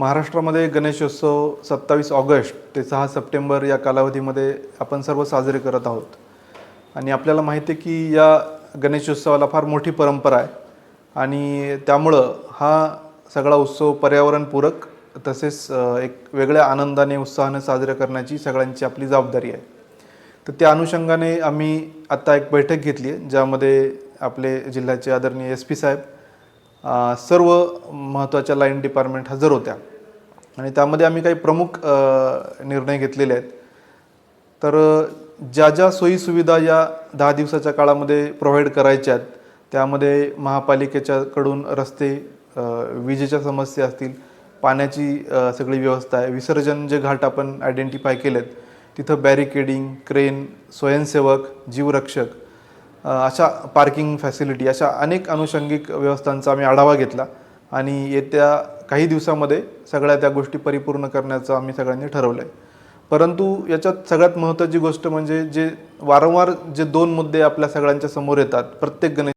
महाराष्ट्रामध्ये गणेशोत्सव सत्तावीस ऑगस्ट ते सहा सप्टेंबर या कालावधीमध्ये आपण सर्व साजरे करत आहोत. आणि आपल्याला माहिती आहे की या गणेशोत्सवाला फार मोठी परंपरा आहे. आणि त्यामुळं हा सगळा उत्सव पर्यावरणपूरक तसेच एक वेगळ्या आनंदाने उत्साहाने साजरा करण्याची सगळ्यांची आपली जबाबदारी आहे. तर त्या अनुषंगाने आम्ही आत्ता एक बैठक घेतली आहे ज्यामध्ये आपले जिल्ह्याचे आदरणीय एस पी साहेब सर्व महत्त्वाच्या लाईन डिपार्टमेंट हजर होत्या. आणि त्यामध्ये आम्ही काही प्रमुख निर्णय घेतलेले आहेत. तर ज्या ज्या सोयीसुविधा या दहा दिवसाच्या काळामध्ये प्रोव्हाइड करायच्या आहेत त्यामध्ये महापालिकेच्याकडून रस्ते विजेच्या समस्या असतील पाण्याची सगळी व्यवस्था आहे विसर्जन जे घाट आपण आयडेंटिफाय केलेत तिथं बॅरिकेडिंग क्रेन स्वयंसेवक जीवरक्षक अशा पार्किंग फॅसिलिटी अशा अनेक अनुषंगिक व्यवस्थांचा आम्ही आढावा घेतला आणि येत्या काही दिवसामध्ये सगळ्या त्या गोष्टी परिपूर्ण करण्याचं आम्ही सगळ्यांनी ठरवलं आहे परंतु याच्यात सगळ्यात महत्त्वाची गोष्ट म्हणजे जे वारंवार जे दोन मुद्दे आपल्या सगळ्यांच्या समोर येतात प्रत्येक गणेश